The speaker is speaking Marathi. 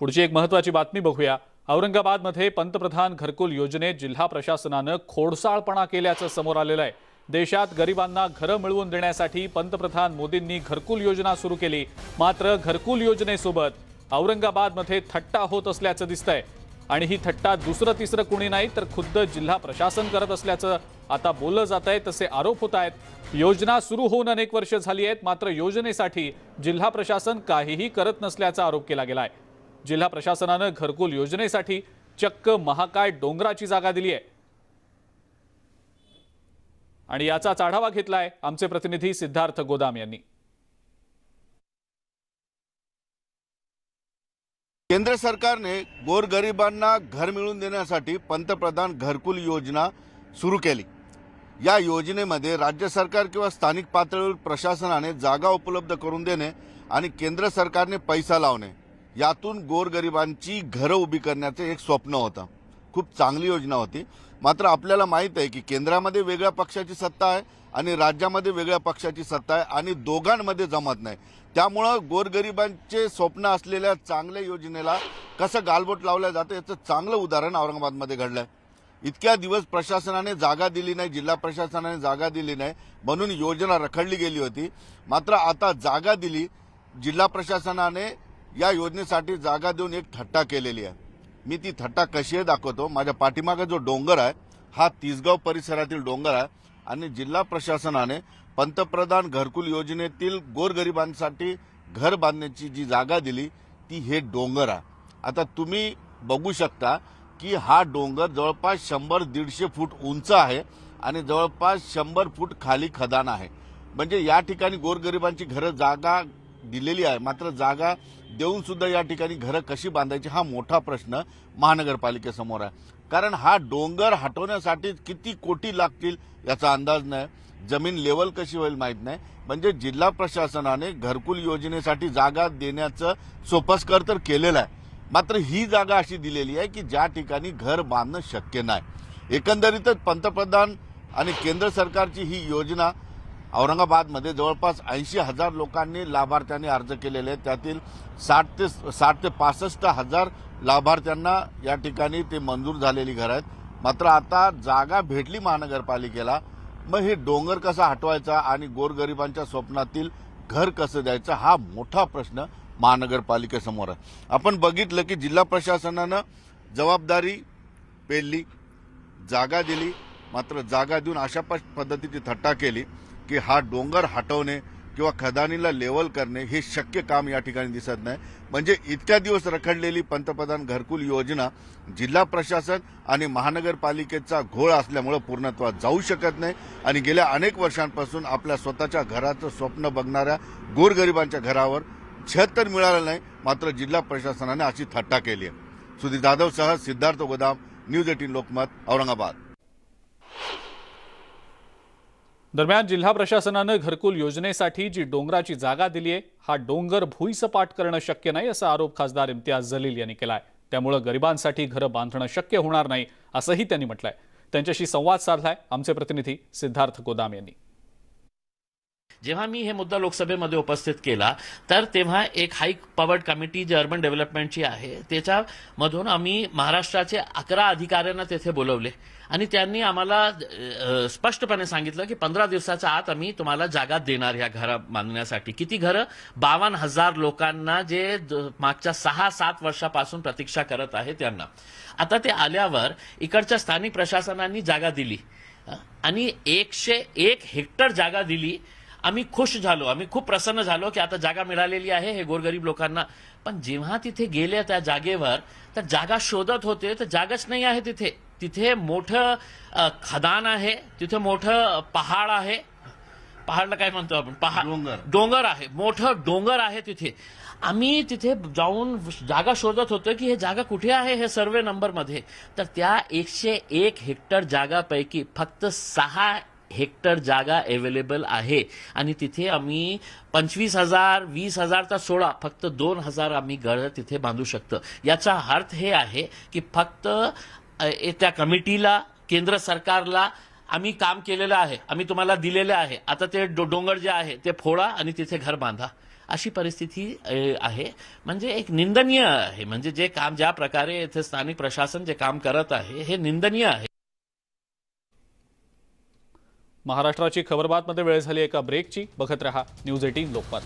पुढची एक महत्वाची बातमी बघूया. औरंगाबादमध्ये पंतप्रधान घरकुल योजनेत जिल्हा प्रशासनानं खोडसाळपणा केल्याचं समोर आलेलं आहे. देशात गरिबांना घरं मिळवून देण्यासाठी पंतप्रधान मोदींनी घरकुल योजना सुरू केली. मात्र घरकुल योजनेसोबत औरंगाबादमध्ये थट्टा होत असल्याचं दिसतंय. आणि ही थट्टा दुसरं तिसरं कुणी नाही तर खुद्द जिल्हा प्रशासन करत असल्याचं आता बोललं जात आहे तसे आरोप होत आहेत योजना सुरू होऊन अनेक वर्ष झाली आहेत मात्र योजनेसाठी जिल्हा प्रशासन काहीही करत नसल्याचा आरोप केला गेला आहे जिल्हा प्रशासनानं घरकुल योजनेसाठी चक्क महाकाय डोंगराची जागा दिली आहे. आणि याचाच आढावा घेतलाय आमचे प्रतिनिधी सिद्धार्थ गोदाम यांनी. केंद्र सरकारने गोरगरिबांना घर मिळवून देण्यासाठी पंतप्रधान घरकुल योजना सुरू केली. या योजनेमध्ये राज्य सरकार किंवा स्थानिक पातळीवर प्रशासनाने जागा उपलब्ध करून देणे आणि केंद्र सरकारने पैसा लावणे. यातून गोरगरिबांची घरं उभी करण्याचे एक स्वप्न होतं. खूप चांगली योजना होती. मात्र आपल्याला माहीत आहे की केंद्रामध्ये वेगळ्या पक्षाची सत्ता आहे आणि राज्यामध्ये वेगळ्या पक्षाची सत्ता आहे आणि दोघांमध्ये जमत नाही. त्यामुळं गोरगरिबांचे स्वप्न असलेल्या चांगल्या योजनेला कसं गालबोट लावलं जातं याचं चांगलं उदाहरण औरंगाबादमध्ये घडलं आहे इतक्या दिवस प्रशासनाने जागा दिली नाही जिल्हा प्रशासनाने जागा दिली नाही म्हणून योजना रखडली गेली होती. मात्र आता जागा दिली जिल्हा प्रशासनाने या योजनेसाठी जागा देऊन एक थट्टा केलेली आहे. मी ती थट्टा कशी आहे दाखवतो माझ्या पाठीमागे जो डोंगर आहे हा तिसगाव परिसरातील डोंगर आहे आणि जिल्हा प्रशासनाने पंतप्रधान घरकुल योजनेतील गोरगरिबांसाठी घर बांधण्याची जी जागा दिली ती हे डोंगर आहे. आता तुम्ही बघू शकता की हा डोंगर जवळपास शंभर दीडशे फूट उंच आहे आणि जवळपास शंभर फूट खाली खदान आहे. म्हणजे या ठिकाणी गोरगरिबांची घरं जागा दिलेली आहे. मात्र जागा देऊन सुद्धा या ठिकाणी घरं कशी बांधायची हा मोठा प्रश्न महानगरपालिकेसमोर आहे. कारण हा डोंगर हटवण्यासाठी किती कोटी लागतील याचा अंदाज नाही. जमीन लेवल कशी होईल माहीत नाही. म्हणजे जिल्हा प्रशासनाने घरकुल योजनेसाठी जागा देण्याचं सोपस्कर तर केलेलं आहे. मात्र ही जागा अशी दिलेली आहे की ज्या ठिकाणी घर बांधणं शक्य नाही. एकंदरीतच पंतप्रधान आणि केंद्र सरकारची ही योजना औरंगाबादमध्ये जवळपास ऐंशी हजार लोकांनी लाभार्थ्यांनी अर्ज केलेले आहेत. त्यातील साठ ते साठ ते पासष्ट हजार लाभार्थ्यांना या ठिकाणी ते मंजूर झालेली घरं आहेत. मात्र आता जागा भेटली महानगरपालिकेला. मग हे डोंगर कसा हटवायचा आणि गोरगरिबांच्या स्वप्नातील घर कसं द्यायचं हा मोठा प्रश्न महानगरपालिकेसमोर आहे. आपण बघितलं की जिल्हा प्रशासनानं जबाबदारी पेलली जागा दिली मात्र जागा देऊन अशा प- पद्धतीची थट्टा केली. की हा डोंगर हटवणे किंवा खदानीला लेवल करणे हे शक्य काम या ठिकाणी दिसत नाही. म्हणजे इतक्या दिवस रखडलेली पंतप्रधान घरकुल योजना जिल्हा प्रशासन आणि महानगरपालिकेचा घोळ असल्यामुळं पूर्णत्वात जाऊ शकत नाही आणि गेल्या अनेक वर्षांपासून आपल्या स्वतःच्या घराचं स्वप्न बघणाऱ्या गोरगरिबांच्या घरावर छत तर मिळालं नाही मात्र जिल्हा प्रशासनाने अशी थट्टा केली आहे. सुधीर जाधवसह सिद्धार्थ गोदाम न्यूज एटीन लोकमत औरंगाबाद. दरम्यान जिल्हा प्रशासनानं घरकुल योजनेसाठी जी डोंगराची जागा दिली आहे हा डोंगर भुईसपाट करणं शक्य नाही असा आरोप खासदार इम्तियाज जलील यांनी केलाय. त्यामुळं गरिबांसाठी घरं बांधणं शक्य होणार नाही असंही त्यांनी म्हटलंय. त्यांच्याशी संवाद साधलाय आमचे प्रतिनिधी सिद्धार्थ गोदाम यांनी. जेव्हा मी हे मुद्दा लोकसभेमध्ये उपस्थित केला तर तेव्हा एक हाय पॉवर्ड कमिटी जी अर्बन डेव्हलपमेंटची आहे त्याच्यामधून आम्ही महाराष्ट्राचे अकरा अधिकाऱ्यांना तेथे बोलवले. आणि त्यांनी आम्हाला स्पष्टपणे सांगितलं की पंधरा दिवसाच्या आत आम्ही तुम्हाला जागा देणार ह्या घरा बांधण्यासाठी किती घरं? बावन्न हजार लोकांना जे मागच्या सहा सात वर्षापासून प्रतीक्षा करत आहे त्यांना. आता ते आल्यावर इकडच्या स्थानिक प्रशासनांनी जागा दिली. आणि एकशे एक हेक्टर जागा दिली. आम्ही खुश झालो आम्ही खूप प्रसन्न झालो की आता जागा मिळालेली आहे हे गोरगरीब लोकांना. पण जेव्हा तिथे गेले त्या जागेवर तर जागा शोधत होते तर जागाच नाही आहे तिथे. तिथे मोठं खदान आहे तिथे मोठं पहाड आहे. पहाडला काय म्हणतो आपण? पहाड. डोंगर. डोंगर आहे. मोठं डोंगर आहे तिथे. आम्ही तिथे जाऊन जागा शोधत होतो की हे जागा कुठे आहे हे सर्वे नंबरमध्ये. तर त्या एकशे एक हेक्टर जागापैकी फक्त सहा हेक्टर जागा अवेलेबल आहे. आणि तिथे आम्ही पंचवीस हजार वीस हजारचा सोळा फक्त दोन हजार आम्ही घरं तिथे बांधू शकतो. याचा अर्थ हे आहे की फक्त त्या कमिटीला केंद्र सरकारला आम्ही काम केलेलं आहे आम्ही तुम्हाला दिलेलं आहे. आता ते डो- डोंगर जे आहे ते फोडा आणि तिथे घर बांधा. अशी परिस्थिती आहे. म्हणजे एक निंदनीय आहे. म्हणजे जे काम ज्या प्रकारे येथे स्थानिक प्रशासन जे काम करत आहे हे निंदनीय आहे. महाराष्ट्राची खबरबातमध्ये वेळ झाली एका ब्रेकची. बघत रहा न्यूज एटीन लोकमत